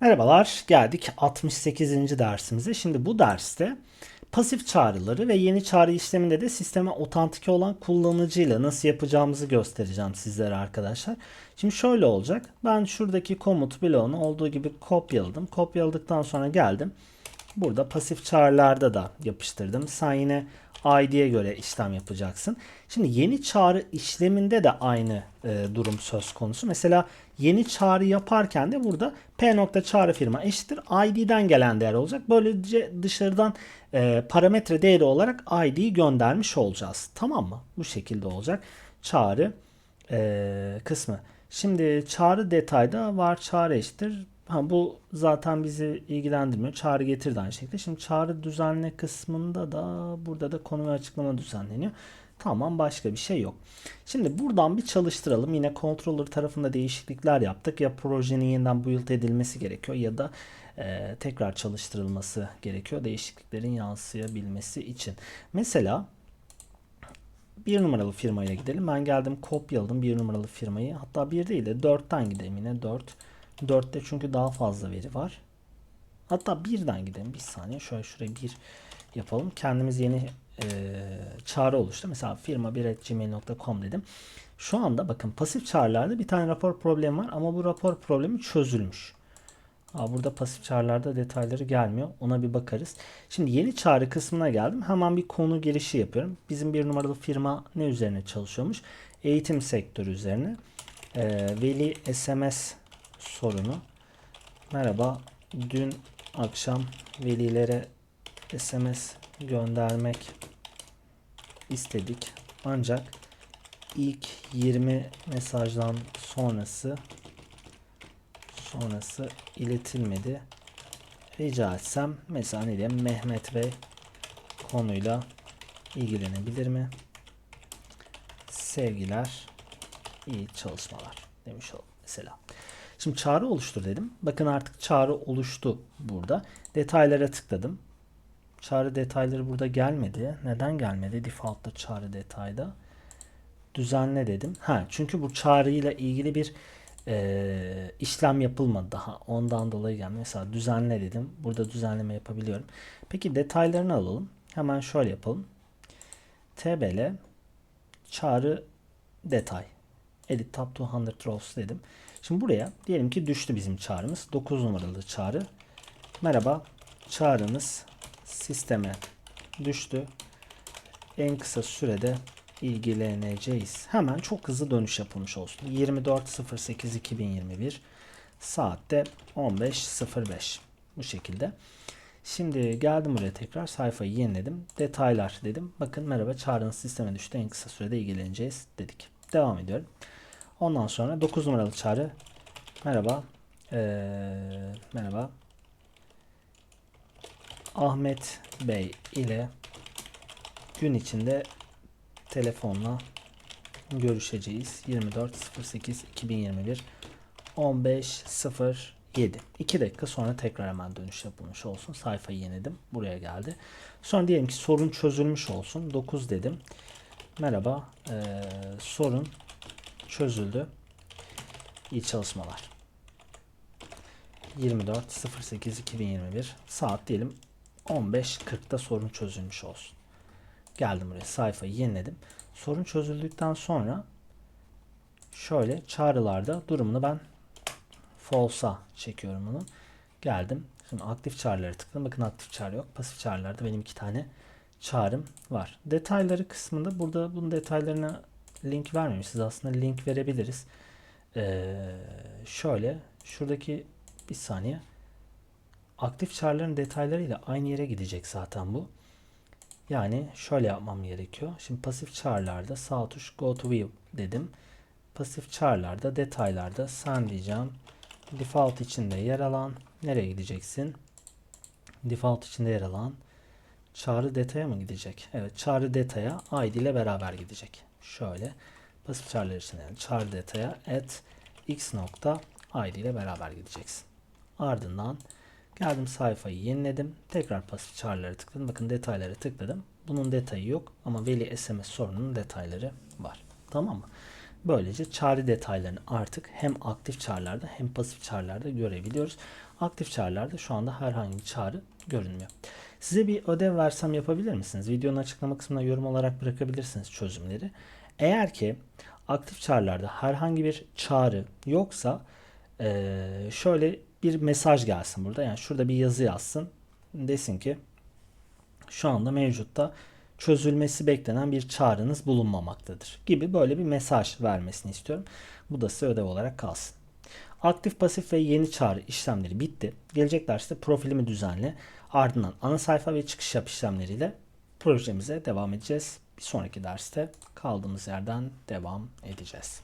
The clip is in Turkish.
Merhabalar, geldik 68. dersimize. Şimdi bu derste pasif çağrıları ve yeni çağrı işleminde de sisteme otantike olan kullanıcıyla nasıl yapacağımızı göstereceğim sizlere arkadaşlar. Şimdi şöyle olacak. Ben şuradaki komut bloğunu olduğu gibi kopyaladım. Kopyaladıktan sonra geldim. Burada pasif çağrılarda da yapıştırdım. Sen yine ID'ye göre işlem yapacaksın. Şimdi yeni çağrı işleminde de aynı e, durum söz konusu. Mesela yeni çağrı yaparken de burada p nokta çağrı firma eşittir ID'den gelen değer olacak. Böylece dışarıdan e, parametre değeri olarak ID'yi göndermiş olacağız. Tamam mı? Bu şekilde olacak. Çağrı e, kısmı. Şimdi çağrı detayda var çağrı eşittir. Ha, bu zaten bizi ilgilendirmiyor. Çağrı getir de aynı şekilde. Şimdi çağrı düzenle kısmında da burada da konu ve açıklama düzenleniyor. Tamam başka bir şey yok. Şimdi buradan bir çalıştıralım. Yine controller tarafında değişiklikler yaptık. Ya projenin yeniden build edilmesi gerekiyor ya da e, tekrar çalıştırılması gerekiyor. Değişikliklerin yansıyabilmesi için. Mesela bir numaralı firmaya gidelim. Ben geldim kopyaladım bir numaralı firmayı. Hatta bir değil de dörtten gidelim yine. Dört. Dörtte çünkü daha fazla veri var. Hatta birden gidelim. Bir saniye. Şöyle şuraya bir yapalım. Kendimiz yeni e, çağrı oluştu. Mesela firma1.gmail.com dedim. Şu anda bakın pasif çağrılarda bir tane rapor problemi var ama bu rapor problemi çözülmüş. Aa, burada pasif çağrılarda detayları gelmiyor. Ona bir bakarız. Şimdi yeni çağrı kısmına geldim. Hemen bir konu girişi yapıyorum. Bizim bir numaralı firma ne üzerine çalışıyormuş? Eğitim sektörü üzerine. Ee, veli SMS sorunu. Merhaba. Dün akşam velilere SMS göndermek istedik. Ancak ilk 20 mesajdan sonrası sonrası iletilmedi. Rica etsem mesela ne diyeyim Mehmet Bey konuyla ilgilenebilir mi? Sevgiler, iyi çalışmalar demiş oldum mesela. Şimdi çağrı oluştur dedim. Bakın artık çağrı oluştu burada. Detaylara tıkladım. Çağrı detayları burada gelmedi. Neden gelmedi? Default'ta çağrı detayda. Düzenle dedim. Ha, çünkü bu çağrıyla ilgili bir e, işlem yapılmadı daha. Ondan dolayı geldi. Mesela düzenle dedim. Burada düzenleme yapabiliyorum. Peki detaylarını alalım. Hemen şöyle yapalım. tbl çağrı detay. Edit tab 200 rows dedim. Şimdi buraya diyelim ki düştü bizim çağrımız. 9 numaralı çağrı. Merhaba çağrınız sisteme düştü. En kısa sürede ilgileneceğiz. Hemen çok hızlı dönüş yapılmış olsun. 24.08.2021 saatte 15.05 bu şekilde. Şimdi geldim buraya tekrar sayfayı yeniledim. Detaylar dedim. Bakın merhaba çağrınız sisteme düştü. En kısa sürede ilgileneceğiz dedik. Devam ediyorum. Ondan sonra 9 numaralı çağrı. Merhaba. Ee, merhaba. Ahmet Bey ile gün içinde telefonla görüşeceğiz. 24.08.2021 15.07 2 dakika sonra tekrar hemen dönüş yapılmış olsun. Sayfayı yeniledim. Buraya geldi. Sonra diyelim ki sorun çözülmüş olsun. 9 dedim. Merhaba. Ee, sorun çözüldü. İyi çalışmalar. 24.08.2021 saat diyelim 15.40'da sorun çözülmüş olsun. Geldim buraya sayfayı yeniledim. Sorun çözüldükten sonra şöyle çağrılarda durumunu ben false'a çekiyorum bunu. Geldim. Şimdi aktif çağrıları tıkladım. Bakın aktif çağrı yok. Pasif çağrılarda benim iki tane çağrım var. Detayları kısmında burada bunun detaylarına link vermemişiz. Aslında link verebiliriz. Ee, şöyle şuradaki bir saniye aktif çağrıların detaylarıyla aynı yere gidecek zaten bu. Yani şöyle yapmam gerekiyor. Şimdi pasif çağrılarda sağ tuş go to view dedim. Pasif çağrılarda detaylarda sen diyeceğim. Default içinde yer alan nereye gideceksin? Default içinde yer alan çağrı detaya mı gidecek? Evet çağrı detaya id ile beraber gidecek. Şöyle pasif çağrılar için yani çağrı detaya at x nokta id ile beraber gideceksin. Ardından geldim sayfayı yeniledim. Tekrar pasif çağrılara tıkladım. Bakın detaylara tıkladım. Bunun detayı yok ama veli SMS sorununun detayları var. Tamam mı? Böylece çağrı detaylarını artık hem aktif çağrılarda hem pasif çağrılarda görebiliyoruz. Aktif çağrılarda şu anda herhangi bir çağrı görünmüyor. Size bir ödev versem yapabilir misiniz? Videonun açıklama kısmına yorum olarak bırakabilirsiniz çözümleri. Eğer ki aktif çağrılarda herhangi bir çağrı yoksa şöyle bir mesaj gelsin burada. Yani şurada bir yazı yazsın. Desin ki şu anda mevcutta çözülmesi beklenen bir çağrınız bulunmamaktadır gibi böyle bir mesaj vermesini istiyorum. Bu da size ödev olarak kalsın. Aktif, pasif ve yeni çağrı işlemleri bitti. Gelecek derste profilimi düzenle. Ardından ana sayfa ve çıkış yap işlemleriyle projemize devam edeceğiz. Bir sonraki derste kaldığımız yerden devam edeceğiz.